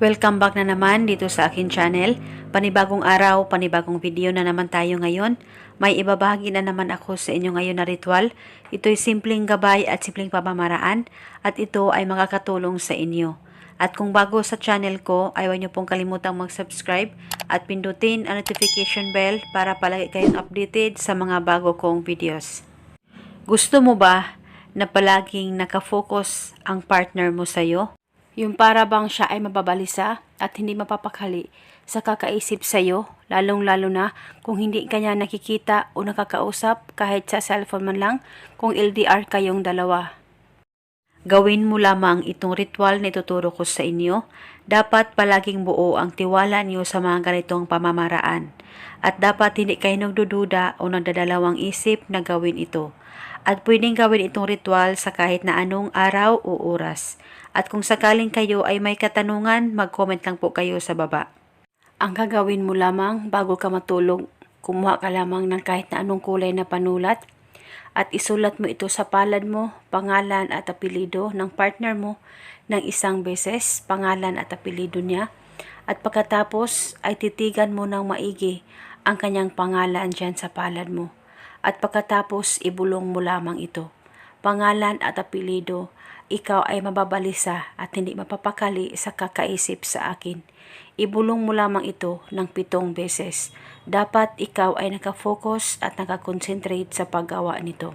Welcome back na naman dito sa akin channel. Panibagong araw, panibagong video na naman tayo ngayon. May ibabahagi na naman ako sa inyo ngayon na ritual. Ito'y simpleng gabay at simpleng pamamaraan at ito ay makakatulong sa inyo. At kung bago sa channel ko, ay huwag niyo pong kalimutang mag-subscribe at pindutin ang notification bell para palagi kayong updated sa mga bago kong videos. Gusto mo ba na palaging nakafocus ang partner mo sa'yo? Yung para bang siya ay mababalisa at hindi mapapakali sa kakaisip sa'yo, lalong-lalo na kung hindi kanya nakikita o nakakausap kahit sa cellphone man lang kung LDR kayong dalawa. Gawin mo lamang itong ritual na ituturo ko sa inyo. Dapat palaging buo ang tiwala niyo sa mga ganitong pamamaraan. At dapat hindi kayo nagdududa o nagdadalawang isip na gawin ito. At pwedeng gawin itong ritual sa kahit na anong araw o oras. At kung sakaling kayo ay may katanungan, mag-comment lang po kayo sa baba. Ang gagawin mo lamang bago ka matulog, kumuha ka lamang ng kahit na anong kulay na panulat at isulat mo ito sa palad mo, pangalan at apelido ng partner mo ng isang beses, pangalan at apelido niya. At pagkatapos ay titigan mo ng maigi ang kanyang pangalan dyan sa palad mo. At pagkatapos ibulong mo lamang ito. Pangalan at apelido, ikaw ay mababalisa at hindi mapapakali sa kakaisip sa akin. Ibulong mo lamang ito ng pitong beses. Dapat ikaw ay nakafocus at nakakonsentrate sa paggawa nito.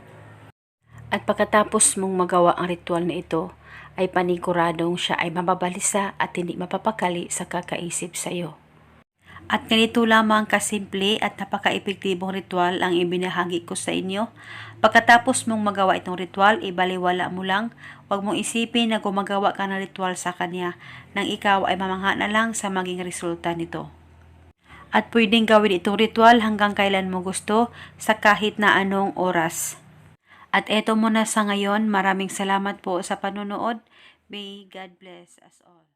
At pagkatapos mong magawa ang ritual na ito, ay paniguradong siya ay mababalisa at hindi mapapakali sa kakaisip sa iyo. At ganito lamang kasimple at napaka-epektibong ritual ang ibinahagi ko sa inyo. Pagkatapos mong magawa itong ritual, ibaliwala mo lang. Huwag mong isipin na gumagawa ka ng ritual sa kanya nang ikaw ay mamangha na lang sa maging resulta nito. At pwedeng gawin itong ritual hanggang kailan mo gusto sa kahit na anong oras. At eto muna sa ngayon, maraming salamat po sa panonood. May God bless us all.